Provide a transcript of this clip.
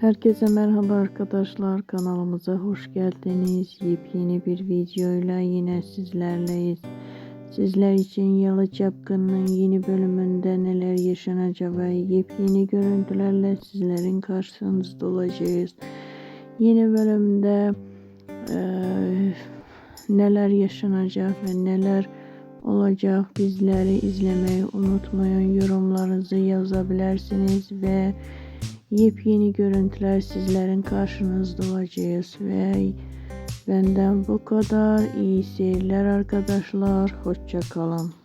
Herkese merhaba arkadaşlar kanalımıza hoş geldiniz. Yepyeni bir videoyla yine sizlerleyiz. Sizler için Yalı Çapkın'ın yeni bölümünde neler yaşanacak ve yepyeni görüntülerle sizlerin karşınızda olacağız. Yeni bölümde eee, neler yaşanacak ve neler olacak bizleri izlemeyi unutmayın. Yorumlarınızı yazabilirsiniz ve yepyeni görüntüler sizlerin karşınızda olacağız ve benden bu kadar iyi seyirler arkadaşlar hoşça kalın.